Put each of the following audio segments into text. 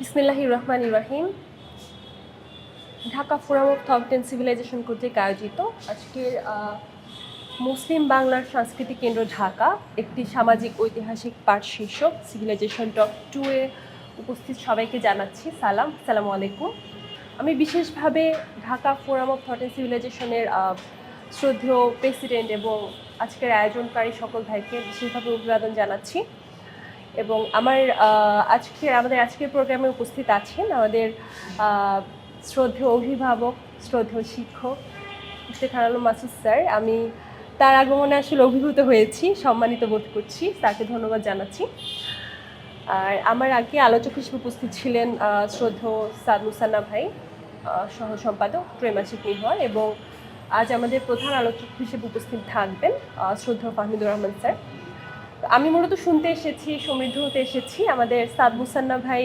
বিসমিল্লাহ রহমান Ibrahim Dhaka forum of thought and civilization কর্তৃক আয়োজিত আজকের মুসলিম বাংলার সাংস্কৃতিক কেন্দ্র ঢাকা, একটি সামাজিক ঐতিহাসিক পাঠ শীর্ষক সিভিলাইজেশন টপ টু এ উপস্থিত সবাইকে জানাচ্ছি। সালাম, সালামু আলাইকুম। আমি বিশেষভাবে Dhaka forum of thought and সিভিলাইজেশনের শ্রদ্ধেয় প্রেসিডেন্ট এবং আজকের আয়োজনকারী সকল ভাইকে বিশেষভাবে অভিবাদন জানাচ্ছি। এবং আমার আজকের, আমাদের আজকের প্রোগ্রামে উপস্থিত আছেন আমাদের শ্রদ্ধেয় অভিভাবক, শ্রদ্ধেয় শিক্ষক ইফতেখার আলম মাসুদ স্যার। আমি তার আগমনে আসলে অভিভূত হয়েছি, সম্মানিত বোধ করছি তাকে ধন্যবাদ জানাচ্ছি। আর আমার আগে আলোচক হিসেবে উপস্থিত ছিলেন শ্রদ্ধেয় সাদ মুসান্না ভাই সহ সম্পাদক ত্রৈমাসিক নির্ভর এবং আজ আমাদের প্রধান আলোচক হিসেবে উপস্থিত থাকবেন শ্রদ্ধেয় ফাহমিদুর রহমান স্যার। আমি মূলত শুনতে এসেছি, সমৃদ্ধ হতে এসেছি। আমাদের সাদ মুসান্না ভাই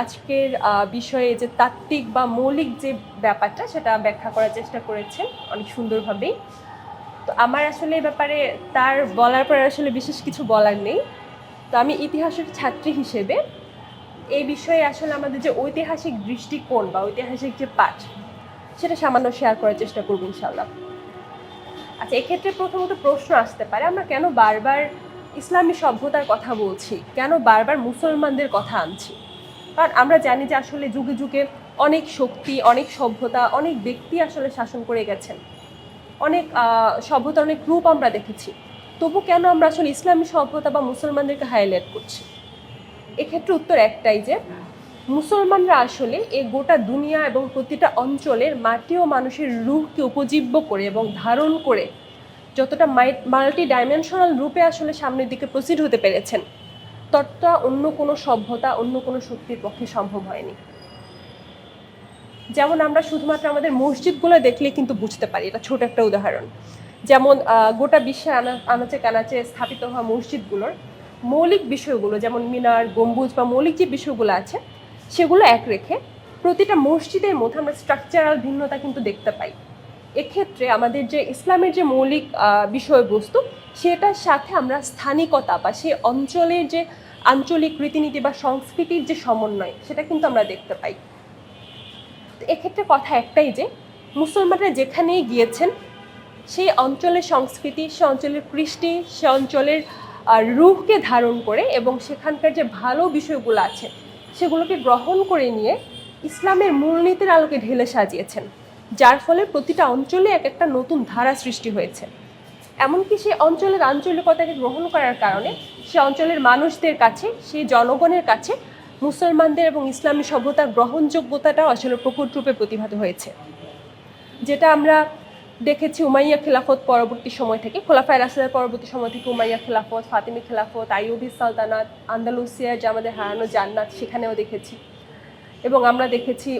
আজকের বিষয়ে যে তাত্ত্বিক বা মৌলিক যে ব্যাপারটা, সেটা ব্যাখ্যা করার চেষ্টা করেছেন অনেক সুন্দরভাবেই। তো আমার আসলে এই ব্যাপারে তার বলার পর আসলে বিশেষ কিছু বলার নেই। তো আমি ইতিহাসের ছাত্রী হিসেবে এই বিষয়ে আসলে আমাদের যে ঐতিহাসিক দৃষ্টিকোণ বা ঐতিহাসিক যে পাঠ, সেটা সামান্য শেয়ার করার চেষ্টা করব ইনশাল্লাহ আচ্ছা এক্ষেত্রে প্রথমত প্রশ্ন আসতে পারে, আমরা কেন বারবার ইসলামী সভ্যতার কথা বলছি কেন বারবার মুসলমানদের কথা আনছি? কারণ আমরা জানি যে আসলে যুগে যুগে অনেক শক্তি অনেক সভ্যতা অনেক ব্যক্তি আসলে শাসন করে গেছেন। অনেক আহ, সভ্যতার অনেক রূপ আমরা দেখেছি। তবু কেন আমরা আসলে ইসলামী সভ্যতা বা মুসলমানদেরকে হাইলাইট করছি? এক্ষেত্রে উত্তর একটাই যে মুসলমানরা আসলে এই গোটা দুনিয়া এবং প্রতিটা অঞ্চলের মাটি ও মানুষের রূহকে উপজীব্য করে এবং ধারণ করে যতটা মাল্টি ডাইমেনশনাল রূপে আসলে সামনের দিকে প্রসিড হতে পেরেছেন, ততটা অন্য কোনো সভ্যতা, অন্য কোনো শক্তির পক্ষে সম্ভব হয়নি। যেমন আমরা শুধুমাত্র আমাদের মসজিদগুলো দেখলে কিন্তু বুঝতে পারি, এটা ছোট একটা উদাহরণ। যেমন গোটা বিশ্বের আনা আনাচে কানাচে স্থাপিত হওয়া মসজিদগুলোর মৌলিক বিষয়গুলো, যেমন মিনার, গম্বুজ বা মৌলিক যে বিষয়গুলো আছে, সেগুলো এক রেখে প্রতিটা মসজিদের মধ্যে আমরা স্ট্রাকচারাল ভিন্নতা কিন্তু দেখতে পাই। এক্ষেত্রে আমাদের যে ইসলামের যে মৌলিক বিষয়বস্তু, সেটার সাথে আমরা স্থানিকতা বা সেই অঞ্চলের যে আঞ্চলিক রীতিনীতি বা সংস্কৃতির যে সমন্বয়, সেটা কিন্তু আমরা দেখতে পাই। এক্ষেত্রে কথা একটাই যে, মুসলমানরা যেখানেই গিয়েছেন, সেই অঞ্চলের সংস্কৃতি, সে অঞ্চলের কৃষ্টি, সে অঞ্চলের রূপকে ধারণ করে এবং সেখানকার যে ভালো বিষয়গুলো আছে, সেগুলোকে গ্রহণ করে নিয়ে ইসলামের মূলনীতির আলোকে ঢেলে সাজিয়েছেন। যার ফলে প্রতিটা অঞ্চলে এক একটা নতুন ধারা সৃষ্টি হয়েছে। এমনকি সেই অঞ্চলের আঞ্চলিকতাকে গ্রহণ করার কারণে সে অঞ্চলের মানুষদের কাছে, সেই জনগণের কাছে মুসলমানদের এবং ইসলামী সভ্যতার গ্রহণযোগ্যতাটাও আসলে প্রকট রূপে প্রতিভাত হয়েছে। যেটা আমরা দেখেছি উমাইয়া খেলাফত পরবর্তী সময় থেকে, খোলাফায় রাসেলের পরবর্তী সময় থেকে উমাইয়া খেলাফত, ফাতিমি খেলাফত আইউবি সালতানাত, আন্দালুসিয়া যে আমাদের হারানো জান্নাত সেখানেও দেখেছি। এবং আমরা দেখেছি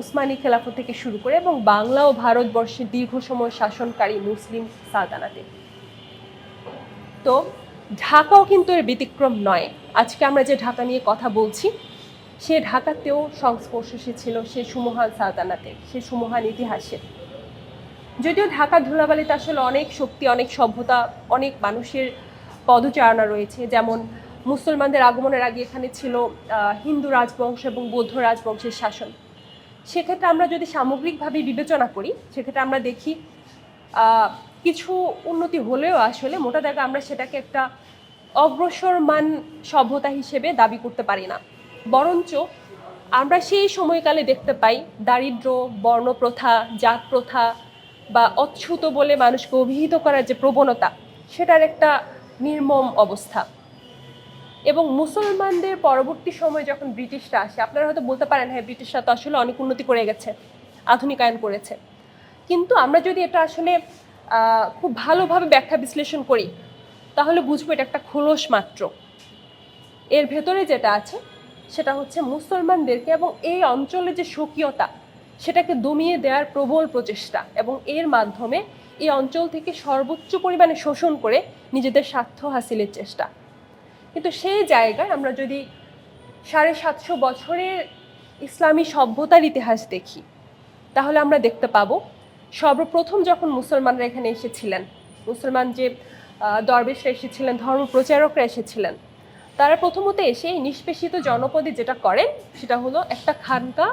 উসমানী খেলাফত থেকে শুরু করে এবং বাংলা ও ভারতবর্ষের দীর্ঘ সময় শাসনকারী মুসলিম সালতানাতে। তো ঢাকাও কিন্তু এর ব্যতিক্রম নয়। আজকে আমরা যে ঢাকা নিয়ে কথা বলছি, সে ঢাকাতেও সংস্পর্শ ছিল সে সুমহান সালতানাতে, সে সুমহান ইতিহাসে। যদিও ঢাকা ধুলাবালিতে আসলে অনেক শক্তি, অনেক সভ্যতা, অনেক মানুষের পদচারণা রয়েছে, যেমন মুসলমানদের আগমনের আগে এখানে ছিল হিন্দু রাজবংশ এবং বৌদ্ধ রাজবংশের শাসন। সেক্ষেত্রে আমরা যদি সামগ্রিকভাবে বিবেচনা করি, সেক্ষেত্রে আমরা দেখি কিছু উন্নতি হলেও আসলে মোটা দাগে আমরা সেটাকে একটা অগ্রসরমান সভ্যতা হিসেবে দাবি করতে পারি না। বরঞ্চ আমরা সেই সময়কালে দেখতে পাই, দারিদ্র, বর্ণপ্রথা জাত প্রথা বা অচ্ছুত বলে মানুষকে অভিহিত করার যে প্রবণতা, সেটার একটা নির্মম অবস্থা। এবং মুসলমানদের পরবর্তী সময় যখন ব্রিটিশরা আসে, আপনারা হয়তো বলতে পারেন হ্যাঁ ব্রিটিশরা তো আসলে অনেক উন্নতি করে গেছে, আধুনিকায়ন করেছে। কিন্তু আমরা যদি এটা আসলে খুব ভালোভাবে ব্যাখ্যা বিশ্লেষণ করি, তাহলে বুঝব এটা একটা খোলস মাত্র। এর ভেতরে যেটা আছে, সেটা হচ্ছে মুসলমানদেরকে এবং এই অঞ্চলে যে স্বকীয়তা, সেটাকে দমিয়ে দেওয়ার প্রবল প্রচেষ্টা এবং এর মাধ্যমে এই অঞ্চল থেকে সর্বোচ্চ পরিমাণে শোষণ করে নিজেদের স্বার্থ হাসিলের চেষ্টা। কিন্তু সেই জায়গায় আমরা যদি সাড়ে সাতশো বছরের ইসলামী সভ্যতার ইতিহাস দেখি, তাহলে আমরা দেখতে পাবো সর্বপ্রথম যখন মুসলমানরা এখানে এসেছিলেন, মুসলমান যে দরবেশরা এসেছিলেন, ধর্ম প্রচারকরা এসেছিলেন, তারা প্রথমত এসে এই নিষ্পেষিত জনপদে যেটা করেন, সেটা হলো একটা খানকা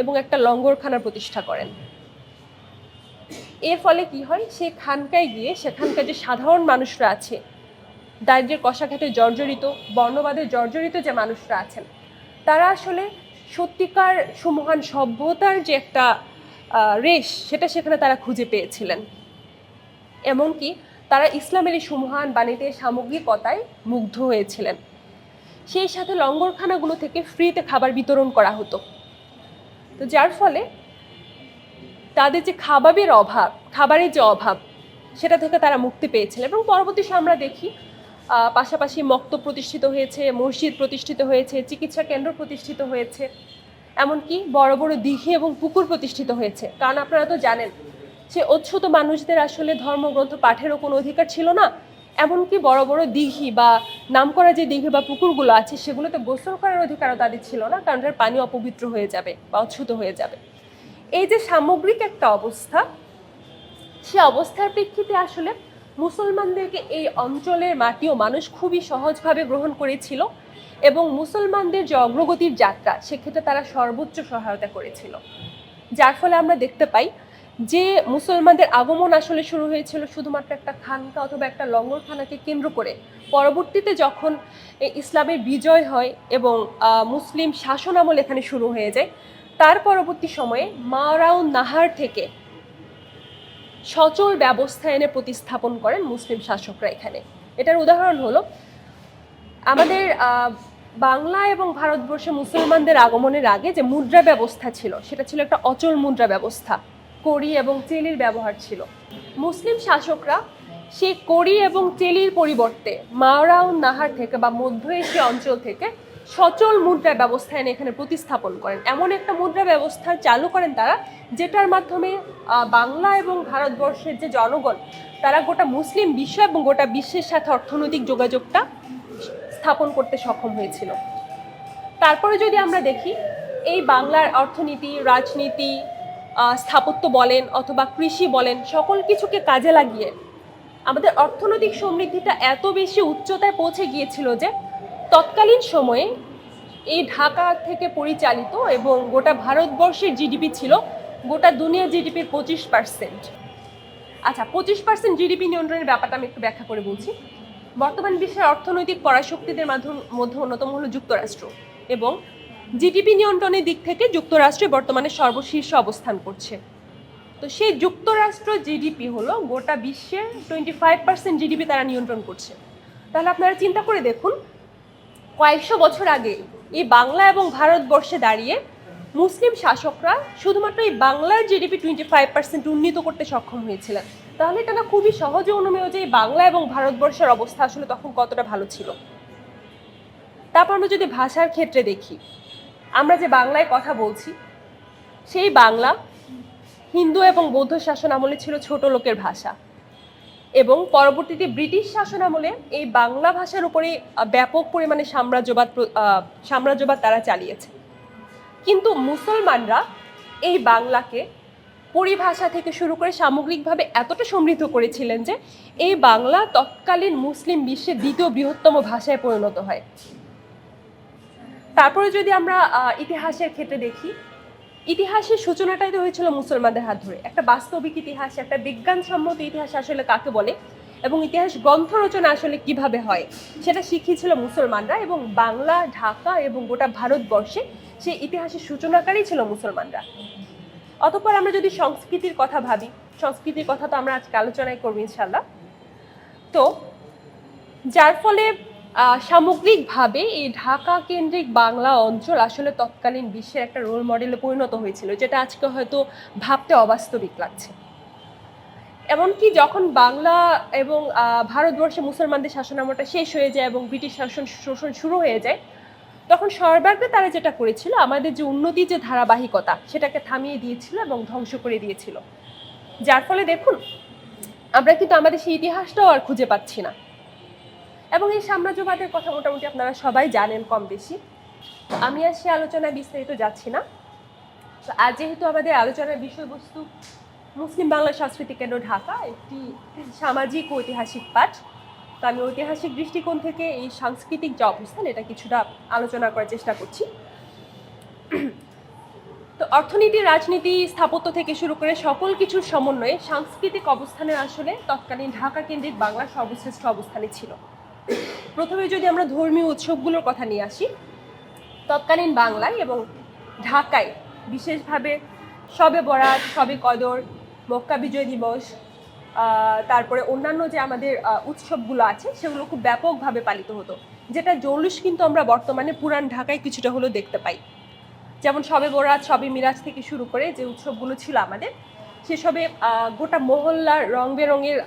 এবং একটা লঙ্গরখানা প্রতিষ্ঠা করেন। এর ফলে কি হয়? সে খানকায় গিয়ে সেখানকার যে সাধারণ মানুষরা আছে দারিদ্রের কষাঘাতে জর্জরিত, বর্ণবাদে জর্জরিত যে মানুষরা আছেন, তারা আসলে সত্যিকার সুমহান সভ্যতার যে একটা রেশ, সেটা সেখানে তারা খুঁজে পেয়েছিলেন। এমনকি তারা ইসলামের এই সুমহান বাণীতে সামগ্রিকতায় মুগ্ধ হয়েছিলেন। সেই সাথে লঙ্গরখানাগুলো থেকে ফ্রিতে খাবার বিতরণ করা হতো। তো যার ফলে তাদের যে খাবারের অভাব, খাবারের যে অভাব, সেটা থেকে তারা মুক্তি পেয়েছিলেন এবং পরবর্তী আমরা দেখি পাশাপাশি মক্ত প্রতিষ্ঠিত হয়েছে, মসজিদ প্রতিষ্ঠিত হয়েছে, চিকিৎসা কেন্দ্র প্রতিষ্ঠিত হয়েছে, এমনকি বড় বড় দিঘি এবং পুকুর প্রতিষ্ঠিত হয়েছে। কারণ আপনারা তো জানেন যে অচ্ছুত মানুষদের আসলে ধর্মগ্রন্থ পাঠেরও কোনো অধিকার ছিল না। এমনকি বড় বড় দিঘি বা নামকরা যে দিঘি বা পুকুরগুলো আছে, সেগুলোতে গোসল করার অধিকারও তাদের ছিল না, কারণ এটার পানি অপবিত্র হয়ে যাবে বা অচ্ছুত হয়ে যাবে। এই যে সামগ্রিক একটা অবস্থা, সে অবস্থার প্রেক্ষিতে আসলে মুসলমানদেরকে এই অঞ্চলের মাটি ও মানুষ খুবই সহজভাবে গ্রহণ করেছিল এবং মুসলমানদের যে অগ্রগতির যাত্রা, সেক্ষেত্রে তারা সর্বোচ্চ সহায়তা করেছিল। যার ফলে আমরা দেখতে পাই যে মুসলমানদের আগমন আসলে শুরু হয়েছিল শুধুমাত্র একটা খানকা অথবা একটা লঙ্গরখানাকে কেন্দ্র করে। পরবর্তীতে যখন ইসলামের বিজয় হয় এবং মুসলিম শাসন আমল এখানে শুরু হয়ে যায়, তার পরবর্তী সময়ে মারাউন নাহার থেকে সচল ব্যবস্থা এনে প্রতিস্থাপন করেন মুসলিম শাসকরা এখানে। এটার উদাহরণ হলো, আমাদের বাংলা এবং ভারতবর্ষে মুসলমানদের আগমনের আগে যে মুদ্রা ব্যবস্থা ছিল, সেটা ছিল একটা অচল মুদ্রা ব্যবস্থা। কড়ি এবং চেলির ব্যবহার ছিল। মুসলিম শাসকরা সেই কড়ি এবং চেলির পরিবর্তে মাওরাউন নাহার থেকে বা মধ্য এশিয়া অঞ্চল থেকে সচল মুদ্রা ব্যবস্থা এনে এখানে প্রতিস্থাপন করেন। এমন একটা মুদ্রা ব্যবস্থা চালু করেন তারা, যেটার মাধ্যমে বাংলা এবং ভারতবর্ষের যে জনগণ, তারা গোটা মুসলিম বিশ্ব এবং গোটা বিশ্বের সাথে অর্থনৈতিক যোগাযোগটা স্থাপন করতে সক্ষম হয়েছিল। তারপরে যদি আমরা দেখি, এই বাংলার অর্থনীতি, রাজনীতি স্থাপত্য বলেন অথবা কৃষি বলেন, সকল কিছুকে কাজে লাগিয়ে আমাদের অর্থনৈতিক সমৃদ্ধিটা এত বেশি উচ্চতায় পৌঁছে গিয়েছিল যে তৎকালীন সময়ে এই ঢাকা থেকে পরিচালিত এবং গোটা ভারতবর্ষের জিডিপি ছিল গোটা দুনিয়া জিডিপির পঁচিশ পার্সেন্ট আচ্ছা পঁচিশ পার্সেন্ট জিডিপি নিয়ন্ত্রণের ব্যাপারটা আমি একটু ব্যাখ্যা করে বলছি। বর্তমান বিশ্বের অর্থনৈতিক পরাশক্তিদের মাধ্যম, মধ্যে অন্যতম হলো যুক্তরাষ্ট্র এবং জিডিপি নিয়ন্ত্রণের দিক থেকে যুক্তরাষ্ট্রে বর্তমানে সর্বশীর্ষ অবস্থান করছে। তো সেই যুক্তরাষ্ট্র জিডিপি হলো গোটা বিশ্বের টোয়েন্টি ফাইভ পার্সেন্ট জিডিপি তারা নিয়ন্ত্রণ করছে। তাহলে আপনারা চিন্তা করে দেখুন কয়েকশো বছর আগে এই বাংলা এবং ভারতবর্ষে দাঁড়িয়ে মুসলিম শাসকরা শুধুমাত্র এই বাংলার জিডিপি টোয়েন্টি ফাইভ পার্সেন্ট উন্নীত করতে সক্ষম হয়েছিলেন। তাহলে এটা না খুবই সহজে অনুমেয় যে এই বাংলা এবং ভারতবর্ষের অবস্থা আসলে তখন কতটা ভালো ছিল। তারপর আমরা যদি ভাষার ক্ষেত্রে দেখি, আমরা যে বাংলায় কথা বলছি, সেই বাংলা হিন্দু এবং বৌদ্ধ শাসন আমলে ছিল ছোট লোকের ভাষা। এবং পরবর্তীতে ব্রিটিশ শাসন আমলে এই বাংলা ভাষার উপরে ব্যাপক পরিমাণে সাম্রাজ্যবাদ সাম্রাজ্যবাদ তারা চালিয়েছে। কিন্তু মুসলমানরা এই বাংলাকে পরিভাষা থেকে শুরু করে সামগ্রিকভাবে এতটা সমৃদ্ধ করেছিলেন যে এই বাংলা তৎকালীন মুসলিম বিশ্বের দ্বিতীয় বৃহত্তম ভাষায় পরিণত হয়। তারপরে যদি আমরা ইতিহাসের ক্ষেত্রে দেখি ইতিহাসের সূচনাটাই তো হয়েছিল মুসলমানদের হাত ধরে। একটা বাস্তবিক ইতিহাস, একটা বিজ্ঞানসম্মত ইতিহাস আসলে কাকে বলে এবং ইতিহাস গ্রন্থ রচনা আসলে কীভাবে হয় সেটা শিখিয়েছিল মুসলমানরা এবং বাংলা, ঢাকা এবং গোটা ভারতবর্ষে সেই ইতিহাসের সূচনাকারী ছিল মুসলমানরা। অতঃপর আমরা যদি সংস্কৃতির কথা ভাবি, সংস্কৃতির কথা তো আমরা আজকে আলোচনায় করব ইনশাল্লাহ তো যার ফলে সামগ্রিকভাবে এই ঢাকা কেন্দ্রিক বাংলা অঞ্চল আসলে তৎকালীন বিশ্বের একটা রোল মডেলে পরিণত হয়েছিল, যেটা আজকে হয়তো ভাবতে অবাস্তবিক লাগছে। এমনকি যখন বাংলা এবং ভারতবর্ষে মুসলমানদের শাসনামলটা শেষ হয়ে যায় এবং ব্রিটিশ শাসন শোষণ শুরু হয়ে যায়, তখন সর্বাগ্রে তারা যেটা করেছিল, আমাদের যে উন্নতির যে ধারাবাহিকতা, সেটাকে থামিয়ে দিয়েছিল এবং ধ্বংস করে দিয়েছিল। যার ফলে দেখুন, আমরা কিন্তু আমাদের সেই ইতিহাসটাও আর খুঁজে পাচ্ছি না। এবং এই সাম্রাজ্যবাদের কথা মোটামুটি আপনারা সবাই জানেন কম বেশি। আমি আর সে আলোচনায় বিস্তারিত যাচ্ছি না। তো যেহেতু আমাদের আলোচনার বিষয়বস্তু মুসলিম বাংলা সাংস্কৃতিক কেন্দ্র ঢাকা, একটি সামাজিক ঐতিহাসিক পাঠ। তো আমি ঐতিহাসিক দৃষ্টিকোণ থেকে এই সাংস্কৃতিক যে অবস্থান, এটা কিছুটা আলোচনা করার চেষ্টা করছি। তো অর্থনীতি, রাজনীতি, স্থাপত্য থেকে শুরু করে সকল কিছুর সমন্বয়ে সাংস্কৃতিক অবস্থানের আসলে তৎকালীন ঢাকা কেন্দ্রিক বাংলার সর্বশ্রেষ্ঠ অবস্থানে ছিল। প্রথমে যদি আমরা ধর্মীয় উৎসবগুলোর কথা নিয়ে আসি, তৎকালীন বাংলায় এবং ঢাকায় বিশেষভাবে সবে বরাত, সবে কদর, মক্কা বিজয় দিবস তারপরে অন্যান্য যে আমাদের উৎসবগুলো আছে, সেগুলো খুব ব্যাপকভাবে পালিত হতো। যেটা জৌলুস কিন্তু আমরা বর্তমানে পুরান ঢাকায় কিছুটা হলেও দেখতে পাই। যেমন সবে বরাত, সবে মিরাজ থেকে শুরু করে যে উৎসবগুলো ছিল আমাদের সেসবে গোটা মহল্লার রং বেরঙের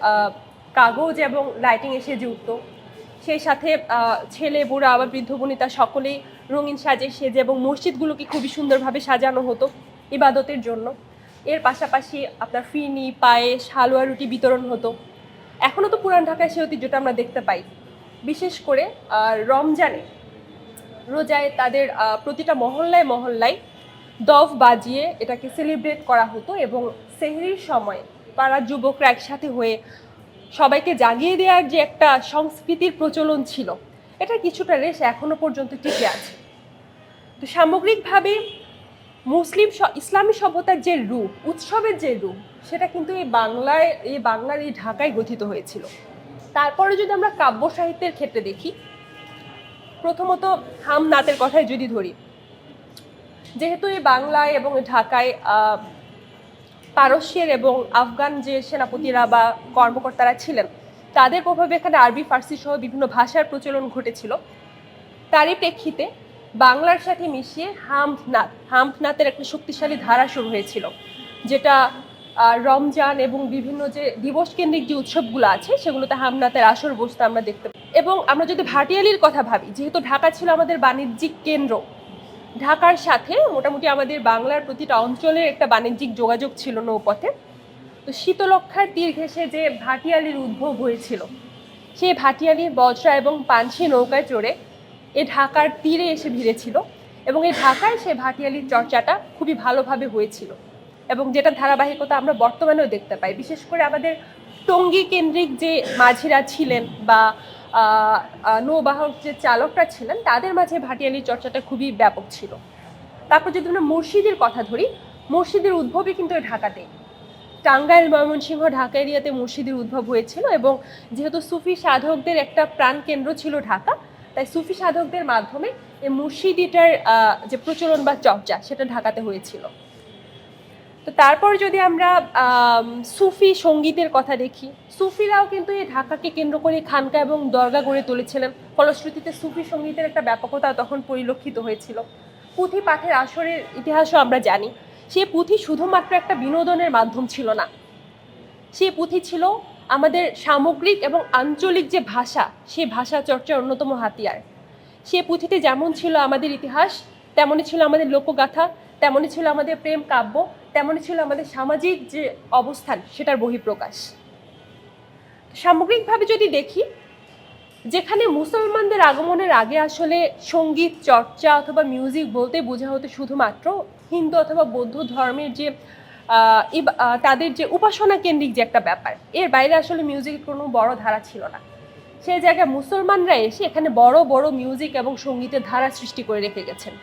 কাগজ এবং লাইটিং এসে যে সেই সাথে ছেলে, বুড়া, আবার বৃদ্ধ, বনিতা সকলেই রঙিন সাজে সেজে এবং মসজিদগুলোকে খুবই সুন্দরভাবে সাজানো হতো ইবাদতের জন্য। এর পাশাপাশি আপনার ফিনি পায়েস, হালুয়া, রুটি বিতরণ হতো। এখনও তো পুরান ঢাকায় সে ঐতিহ্যটা আমরা দেখতে পাই। বিশেষ করে রমজানে রোজায় তাদের প্রতিটা মহল্লায় মহল্লায় দফ বাজিয়ে এটাকে সেলিব্রেট করা হতো এবং সেহরির সময় পাড়ার যুবকরা একসাথে হয়ে সবাইকে জাগিয়ে দেওয়ার যে একটা সংস্কৃতির প্রচলন ছিল এটা কিছুটা রেশ এখনও পর্যন্ত টিকে আছে। তো সামগ্রিকভাবে মুসলিম ইসলামী সভ্যতার যে রূপ, উৎসবের যে রূপ, সেটা কিন্তু এই বাংলায়, এই বাংলার এই ঢাকায় গঠিত হয়েছিল। তারপরে যদি আমরা কাব্য সাহিত্যের ক্ষেত্রে দেখি, প্রথমত হাম নাতের কথাই যদি ধরি, যেহেতু এই বাংলায় এবং ঢাকায় পারস্যের এবং আফগান যে সেনাপতিরা বা কর্মকর্তারা ছিলেন, তাদের প্রভাবে এখানে আরবি, ফার্সি সহ বিভিন্ন ভাষার প্রচলন ঘটেছিল। তারই প্রেক্ষিতে বাংলার সাথে মিশিয়ে হামনাথ হামনাথের একটা শক্তিশালী ধারা শুরু হয়েছিল, যেটা রমজান এবং বিভিন্ন যে দিবস কেন্দ্রিক যে উৎসবগুলো আছে, সেগুলোতে হামনাথের আসর বসতে আমরা দেখতে এবং আমরা যদি ভাটিয়ালির কথা ভাবি, যেহেতু ঢাকা ছিল আমাদের বাণিজ্যিক কেন্দ্র ঢাকার সাথে মোটামুটি আমাদের বাংলার প্রতিটা অঞ্চলের একটা বাণিজ্যিক যোগাযোগ ছিল নৌপথে। তো শীতলক্ষার তীর ঘেঁষে যে ভাটিয়ালির উদ্ভব হয়েছিল, সেই ভাটিয়ালি, বজরা এবং পাঞ্ছি নৌকায় চড়ে এ ঢাকার তীরে এসে ভিড়েছিল এবং এই ঢাকায় সে ভাটিয়ালির চর্চাটা খুবই ভালোভাবে হয়েছিল এবং যেটা ধারাবাহিকতা আমরা বর্তমানেও দেখতে পাই। বিশেষ করে আমাদের টঙ্গী কেন্দ্রিক যে মাঝিরা ছিলেন বা নৌবাহক যে চালকরা ছিলেন, তাদের মাঝে ভাটিয়ালির চর্চাটা খুবই ব্যাপক ছিল। তারপর যদি আমরা মুর্শিদের কথা ধরি, মুর্শিদের উদ্ভবই কিন্তু এই ঢাকাতেই টাঙ্গাইল, ময়মনসিংহ, ঢাকা এরিয়াতে মুর্শিদের উদ্ভব হয়েছিল এবং যেহেতু সুফি সাধকদের একটা প্রাণ কেন্দ্র ছিল ঢাকা, তাই সুফি সাধকদের মাধ্যমে এই মুর্শিদিটার যে প্রচলন বা চর্চা, সেটা ঢাকাতে হয়েছিল। তো তারপর যদি আমরা সুফি সঙ্গীতের কথা দেখি, সুফিরাও কিন্তু এই ঢাকাকে কেন্দ্র করে খানকা এবং দরগা গড়ে তুলেছিলেন। ফলশ্রুতিতে সুফি সঙ্গীতের একটা ব্যাপকতা তখন পরিলক্ষিত হয়েছিল। পুঁথি পাঠের আসরের ইতিহাসও আমরা জানি, সে পুঁথি শুধুমাত্র একটা বিনোদনের মাধ্যম ছিল না। সে পুঁথি ছিল আমাদের সামগ্রিক এবং আঞ্চলিক যে ভাষা সেই ভাষা চর্চার অন্যতম হাতিয়ার। সে পুঁথিতে যেমন ছিল আমাদের ইতিহাস তেমনই ছিল আমাদের লোকগাথা তেমনই ছিল আমাদের প্রেম কাব্য তেমনই ছিল আমাদের সামাজিক যে অবস্থান, সেটার বহিঃপ্রকাশ। সামগ্রিকভাবে যদি দেখি, যেখানে মুসলমানদের আগমনের আগে আসলে সংগীত, চর্চা অথবা মিউজিক বলতে বোঝা হতো শুধুমাত্র হিন্দু অথবা বৌদ্ধ ধর্মের যে তাদের যে উপাসনা কেন্দ্রিক যে একটা ব্যাপার, এর বাইরে আসলে মিউজিকের কোনো বড় ধারা ছিল না। সেই জায়গায় মুসলমানরা এসে এখানে বড় বড় মিউজিক এবং সঙ্গীতের ধারা সৃষ্টি করে রেখে গেছেন।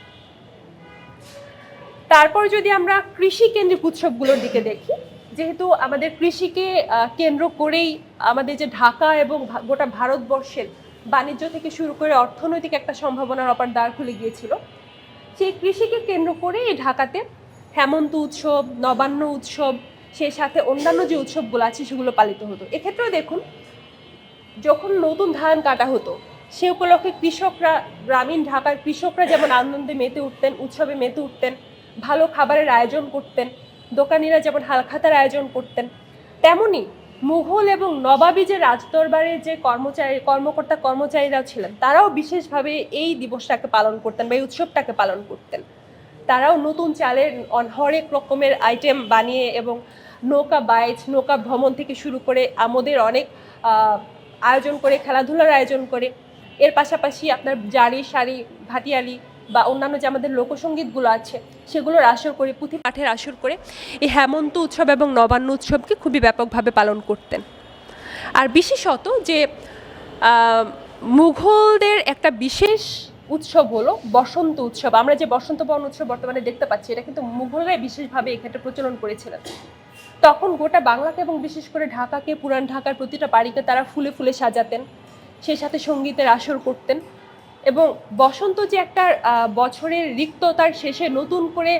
তারপর যদি আমরা কৃষি কেন্দ্রিক উৎসবগুলোর দিকে দেখি, যেহেতু আমাদের কৃষিকে কেন্দ্র করেই আমাদের যে ঢাকা এবং গোটা ভারতবর্ষের বাণিজ্য থেকে শুরু করে অর্থনৈতিক একটা সম্ভাবনার অপার দ্বার খুলে গিয়েছিল, সেই কৃষিকে কেন্দ্র করে এই ঢাকাতে হেমন্ত উৎসব, নবান্ন উৎসব, সেই সাথে অন্যান্য যে উৎসবগুলো আছে সেগুলো পালিত হতো। এক্ষেত্রেও দেখুন, যখন নতুন ধান কাটা হতো, সে উপলক্ষে কৃষকরা, গ্রামীণ ঢাকার কৃষকরা যেমন আনন্দে মেতে উঠতেন, উৎসবে মেতে উঠতেন ভালো খাবারের আয়োজন করতেন, দোকানিরা যেমন হালখাতার আয়োজন করতেন, তেমনি মুঘল এবং নবাবী যে রাজদরবারের যে কর্মচারী, কর্মকর্তা, কর্মচারীরা ছিলেন, তারাও বিশেষভাবে এই দিবসটাকে পালন করতেন বা এই উৎসবটাকে পালন করতেন। তারাও নতুন চালের হরেক রকমের আইটেম বানিয়ে এবং নৌকা বাইচ, নৌকা ভ্রমণ থেকে শুরু করে আমাদের অনেক আয়োজন করে, খেলাধুলার আয়োজন করে। এর পাশাপাশি আপনার জারি শাড়ি ভাটিয়ালি বা অন্যান্য যে আমাদের লোকসঙ্গীতগুলো আছে, সেগুলোর আসর করে, পুঁথি পাঠের আসর করে এই হেমন্ত উৎসব এবং নবান্ন উৎসবকে খুবই ব্যাপকভাবে পালন করতেন। আর বিশেষত যে মুঘলদের একটা বিশেষ উৎসব হলো বসন্ত উৎসব। আমরা যে বসন্ত বরণ উৎসব বর্তমানে দেখতে পাচ্ছি, এটা কিন্তু মুঘলরাই বিশেষভাবে এক্ষেত্রে প্রচলন করেছিলেন। তখন গোটা বাংলাকে এবং বিশেষ করে ঢাকাকে, পুরান ঢাকার প্রতিটা বাড়িকে তারা ফুলে ফুলে সাজাতেন, সেই সাথে সঙ্গীতের আসর করতেন। এবং বসন্ত যে একটা বছরের রিক্ততার শেষে নতুন করে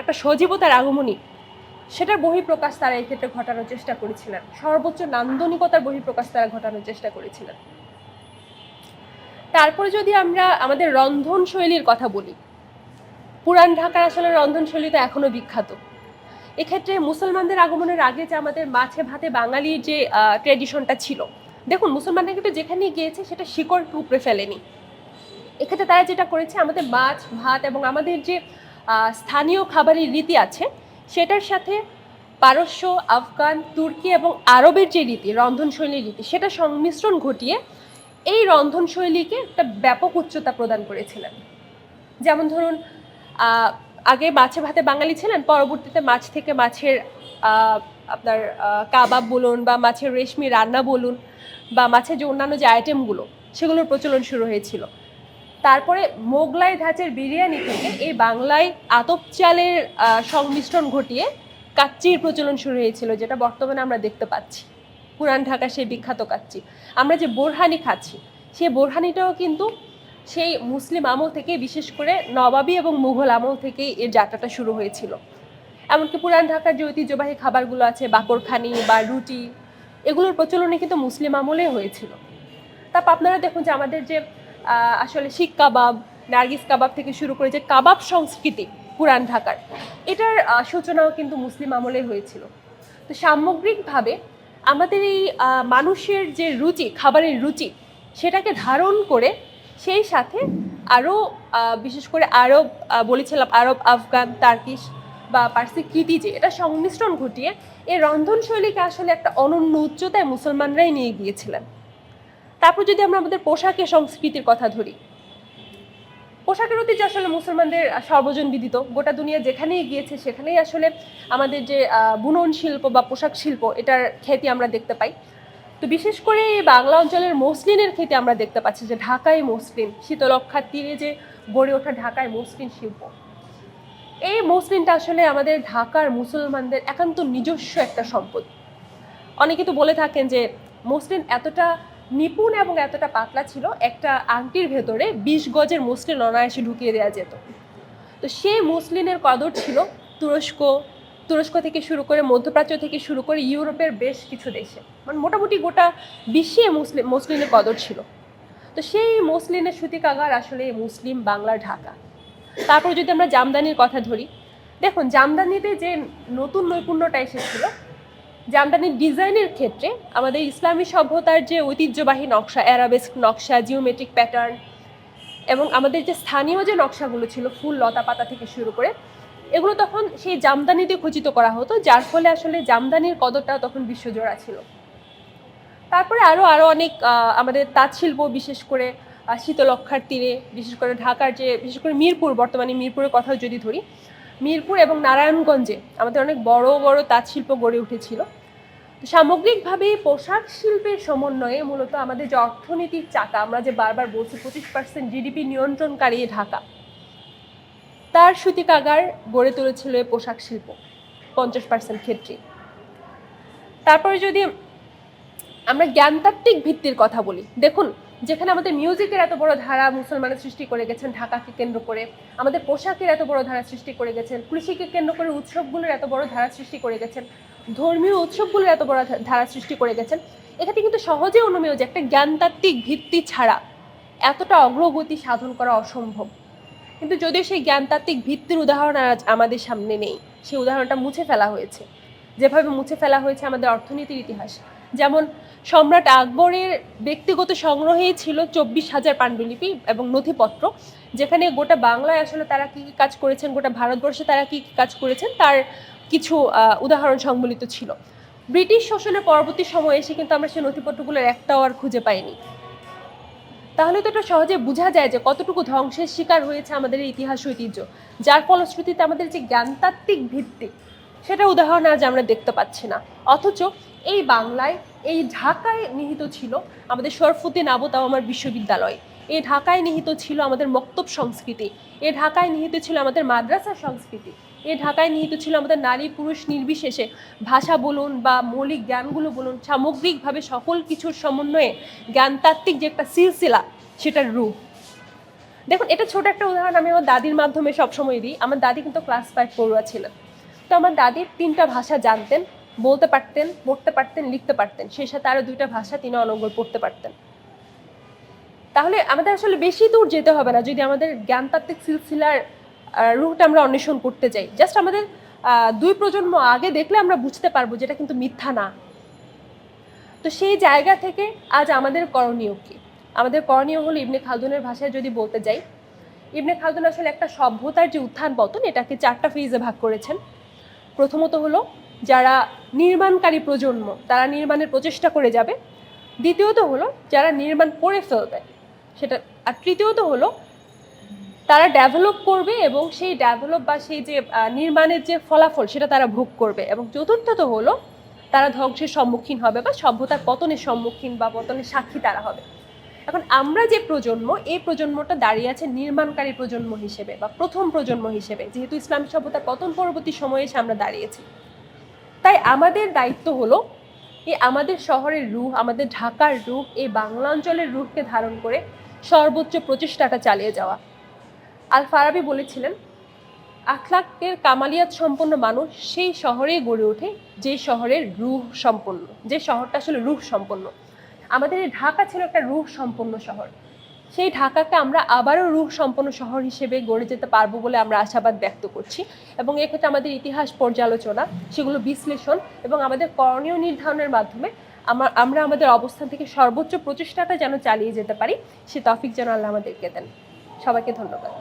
একটা সজীবতার আগমনী, সেটার বহিঃপ্রকাশ তারা এই ক্ষেত্রে ঘটানোর চেষ্টা করেছিলেন। সর্বোচ্চ নান্দনিকতার বহিঃপ্রকাশ তারা ঘটানোর চেষ্টা করেছিলেন। তারপরে যদি আমরা আমাদের রন্ধন শৈলীর কথা বলি পুরান ঢাকার আসলে রন্ধনশৈলী তো এখনও বিখ্যাত। এক্ষেত্রে মুসলমানদের আগমনের আগে যে আমাদের মাছে ভাতে বাঙালির যে ট্রেডিশনটা ছিল, দেখুন মুসলমানরা কিন্তু যেখানেই গিয়েছে সেটা শিকড় উপড়ে ফেলেনি। এক্ষেত্রে তারা যেটা করেছে, আমাদের মাছ, ভাত এবং আমাদের যে স্থানীয় খাবারের রীতি আছে, সেটার সাথে পারস্য, আফগান, তুর্কি এবং আরবের যে রীতি রন্ধনশৈলীর রীতি, সেটা সংমিশ্রণ ঘটিয়ে এই রন্ধনশৈলীকে একটা ব্যাপক উচ্চতা প্রদান করেছিলেন। যেমন ধরুন আগে মাছে ভাতে বাঙালি ছিলেন, পরবর্তীতে মাছ থেকে মাছের আপনার কাবাব বলুন বা মাছের রেশমি রান্না বলুন বা মাছের যে অন্যান্য যে আইটেমগুলো সেগুলোর প্রচলন শুরু হয়েছিল। তারপরে মোগলাই ধাঁচের বিরিয়ানি থেকে এই বাংলায় আতপ চালের সংমিশ্রণ ঘটিয়ে কাচ্চির প্রচলন শুরু হয়েছিল, যেটা বর্তমানে আমরা দেখতে পাচ্ছি। পুরান ঢাকার সেই বিখ্যাত কাচ্চি। আমরা যে বোরহানি খাচ্ছি, সেই বোরহানিটাও কিন্তু সেই মুসলিম আমল থেকে বিশেষ করে নবাবী এবং মুঘল আমল থেকেই এর যাত্রাটা শুরু হয়েছিল। এমনকি পুরান ঢাকার যে ঐতিহ্যবাহী খাবারগুলো আছে, বাকরখানি বা রুটি, এগুলোর প্রচলনে কিন্তু মুসলিম আমলে হয়েছিল। তারপর আপনারা দেখুন যে আমাদের যে আসলে শিখ কাবাব, নার্গিস কাবাব থেকে শুরু করে যে কাবাব সংস্কৃতি পুরান ঢাকার, এটার সূচনাও কিন্তু মুসলিম আমলে হয়েছিল। তো সামগ্রিকভাবে আমাদের এই মানুষের যে রুচি, খাবারের রুচি, সেটাকে ধারণ করে সেই সাথে আরও বিশেষ করে আরব বলেছিলাম আরব, আফগান, তার্কিশ বা পার্সি কৃতি যে, এটা সংমিশ্রণ ঘটিয়ে এই রন্ধনশৈলীকে আসলে একটা অনন্য উচ্চতায় মুসলমানরাই নিয়ে গিয়েছিলেন। তারপর যদি আমরা আমাদের পোশাকের সংস্কৃতির কথা ধরি। পোশাকের ঐতিহ্য আসলে মুসলমানদের সর্বজন বিদিত। গোটা দুনিয়া যেখানেই গিয়েছে সেখানেই আসলে আমাদের যে বুনন শিল্প বা পোশাক শিল্প, এটার খ্যাতি আমরা দেখতে পাই। তো বিশেষ করে এই বাংলা অঞ্চলের মসলিনের খ্যাতি আমরা দেখতে পাচ্ছি যে, ঢাকায় মসলিন শীতলক্ষার তীরে যে গড়ে ওঠা ঢাকায় মসলিন শিল্প। এই মসলিনটা আসলে আমাদের ঢাকার মুসলমানদের একান্ত নিজস্ব একটা সম্পদ। অনেকে তো বলে থাকেন যে, মসলিন এতটা নিপুণ এবং এতটা পাতলা ছিল, একটা আংটির ভেতরে বিশ গজের মসলিন অনায়াসে ঢুকিয়ে দেওয়া যেত। তো সেই মসলিনের কদর ছিল তুরস্ক তুরস্ক থেকে শুরু করে মধ্যপ্রাচ্য থেকে শুরু করে ইউরোপের বেশ কিছু দেশে। মানে মোটামুটি গোটা বিশ্বে মুসলিম মসলিনের কদর ছিল। তো সেই মসলিনের সুতিকাগার আসলে মুসলিম বাংলার ঢাকা। তারপর যদি আমরা জামদানির কথা ধরি, দেখুন, জামদানিতে যে নতুন নৈপুণ্যটা এসেছিল জামদানির ডিজাইনের ক্ষেত্রে আমাদের ইসলামী সভ্যতার যে ঐতিহ্যবাহী নকশা অ্যারাবেস্ক নকশা জিওমেট্রিক প্যাটার্ন এবং আমাদের যে স্থানীয় যে নকশাগুলো ছিল, ফুল, লতা পাতা থেকে শুরু করে, এগুলো তখন সেই জামদানিতে খচিত করা হতো, যার ফলে আসলে জামদানির কদরটাও তখন বিশ্বজোড়া ছিল। তারপরে আরও আরও অনেক আমাদের তাঁত শিল্প, বিশেষ করে শীতলক্ষার তীরে, বিশেষ করে ঢাকার যে, বিশেষ করে মিরপুর, বর্তমানে মিরপুরের কথাও যদি ধরি মিরপুর এবং নারায়ণগঞ্জে আমাদের অনেক বড় বড় তাঁত শিল্প গড়ে উঠেছিল। সামগ্রিকভাবে পোশাক শিল্পের সমন্বয়ে মূলত আমাদের যে অর্থনীতির চাকা, আমরা যে বারবার বলছি পঁচিশ পার্সেন্ট জিডিপি নিয়ন্ত্রণকারী ঢাকা, তার সুতিকাগার গড়ে তুলেছিল এই পোশাক শিল্প, পঞ্চাশ পার্সেন্ট ক্ষেত্রে। তারপরে যদি আমরা জ্ঞানতাত্ত্বিক ভিত্তির কথা বলি, দেখুন যেখানে আমাদের মিউজিকের এত বড় ধারা মুসলমানের সৃষ্টি করে গেছেন ঢাকাকে কেন্দ্র করে, আমাদের পোশাকের এত বড় ধারা সৃষ্টি করে গেছেন, কৃষিকে কেন্দ্র করে উৎসবগুলোর এত বড় ধারা সৃষ্টি করে গেছেন, ধর্মীয় উৎসবগুলোর এত বড় ধারা সৃষ্টি করে গেছেন এখানে কিন্তু সহজে অনুমেয় যে একটা জ্ঞানতাত্ত্বিক ভিত্তি ছাড়া এতটা অগ্রগতি সাধন করা অসম্ভব। কিন্তু যদিও সেই জ্ঞানতাত্ত্বিক ভিত্তির উদাহরণ আজ আমাদের সামনে নেই, সেই উদাহরণটা মুছে ফেলা হয়েছে। যেভাবে মুছে ফেলা হয়েছে আমাদের অর্থনীতির ইতিহাস যেমন সম্রাট আকবরের ব্যক্তিগত সংগ্রহেই ছিল চব্বিশ হাজার পাণ্ডুলিপি এবং নথিপত্র, যেখানে গোটা বাংলায় আসলে তারা কী কী কাজ করেছেন, গোটা ভারতবর্ষে তারা কী কী কাজ করেছেন, তার কিছু উদাহরণ সংবলিত ছিল। ব্রিটিশ শোষণের পরবর্তী সময়ে এসে কিন্তু আমরা সেই নথিপত্রগুলোর একটাও আর খুঁজে পাইনি। তাহলে তো এটা সহজে বোঝা যায় যে কতটুকু ধ্বংসের শিকার হয়েছে আমাদের ইতিহাস ঐতিহ্য, যার ফলশ্রুতিতে আমাদের যে জ্ঞানতাত্ত্বিক ভিত্তি সেটা উদাহরণ আজ আমরা দেখতে পাচ্ছি না। অথচ এই বাংলায়, এই ঢাকায় নিহিত ছিল আমাদের শরফুদ্দিন আবু আমার বিশ্ববিদ্যালয়। এই ঢাকায় নিহিত ছিল আমাদের মক্তব সংস্কৃতি। এ ঢাকায় নিহিত ছিল আমাদের মাদ্রাসা সংস্কৃতি। এ ঢাকায় নিহিত ছিল আমাদের নারী পুরুষ নির্বিশেষে ভাষা বলুন বা মৌলিক জ্ঞানগুলো বলুন, সামগ্রিকভাবে সকল কিছুর সমন্বয়ে জ্ঞানতাত্ত্বিক যে একটা সিলসিলা, সেটার রূপ। দেখুন, এটা ছোট একটা উদাহরণ আমি আমার দাদির মাধ্যমে সবসময় দিই। আমার দাদি কিন্তু ক্লাস ফাইভ পড়ুয়া ছিলেন। তো আমার দাদির তিনটা ভাষা জানতেন, বলতে পারতেন, পড়তে পারতেন, লিখতে পারতেন। সেই সাথে আরও দুইটা ভাষা তিনি অনর্গল পড়তে পারতেন। তাহলে আমাদের আসলে বেশি দূর যেতে হবে না, যদি আমাদের জ্ঞানতাত্ত্বিক সিলসিলার রুটটা আমরা অন্বেষণ করতে যাই জাস্ট আমাদের দুই প্রজন্ম আগে দেখলে আমরা বুঝতে পারব যেটা কিন্তু মিথ্যা না। তো সেই জায়গা থেকে আজ আমাদের করণীয় কি? আমাদের করণীয় হলো ইবনে খালদুনের ভাষায় যদি বলতে যাই, ইবনে খালদুন আসলে একটা সভ্যতার যে উত্থান পতন, এটাকে চারটা ফেজে ভাগ করেছেন। প্রথমত হলো যারা নির্মাণকারী প্রজন্ম, তারা নির্মাণের প্রচেষ্টা করে যাবে। দ্বিতীয়ত হলো যারা নির্মাণ করে ফেলবে, সেটা, আর তৃতীয়ত হলো তারা ডেভেলপ করবে এবং সেই ডেভেলপ বা সেই যে নির্মাণের যে ফলাফল সেটা তারা ভোগ করবে। এবং চতুর্থত হলো তারা ধ্বংসের সম্মুখীন হবে বা সভ্যতার পতনের সম্মুখীন বা পতনের সাক্ষী তারা হবে। এখন আমরা যে প্রজন্ম, এই প্রজন্মটা দাঁড়িয়ে আছে নির্মাণকারী প্রজন্ম হিসেবে বা প্রথম প্রজন্ম হিসেবে, যেহেতু ইসলামী সভ্যতার পতন পরবর্তী সময়ে এসে আমরা দাঁড়িয়েছি। তাই আমাদের দায়িত্ব হলো এই আমাদের শহরের রূহ, আমাদের ঢাকার রূহ, এই বাংলা অঞ্চলের রূহকে ধারণ করে সর্বোচ্চ প্রচেষ্টাটা চালিয়ে যাওয়া। আল ফারাবি বলেছিলেন, আখলাকের কামালিয়াত সম্পন্ন মানুষ সেই শহরেই গড়ে ওঠে যে শহরের রূহ সম্পন্ন, যে শহরটা আসলে রূহ সম্পন্ন। আমাদের এই ঢাকা ছিল একটা রূহ সম্পন্ন শহর। সেই ঢাকাকে আমরা আবারও রূহ সম্পন্ন শহর হিসেবে গড়ে যেতে পারব বলে আমরা আশাবাদ ব্যক্ত করছি এবং এক্ষেত্রে আমাদের ইতিহাস পর্যালোচনা, সেগুলো বিশ্লেষণ এবং আমাদের করণীয় নির্ধারণের মাধ্যমে আমার আমরা আমাদের অবস্থান থেকে সর্বোচ্চ প্রচেষ্টাটা যেন চালিয়ে যেতে পারি, সে তফিক যেন আল্লাহ আমাদেরকে দেন। সবাইকে ধন্যবাদ।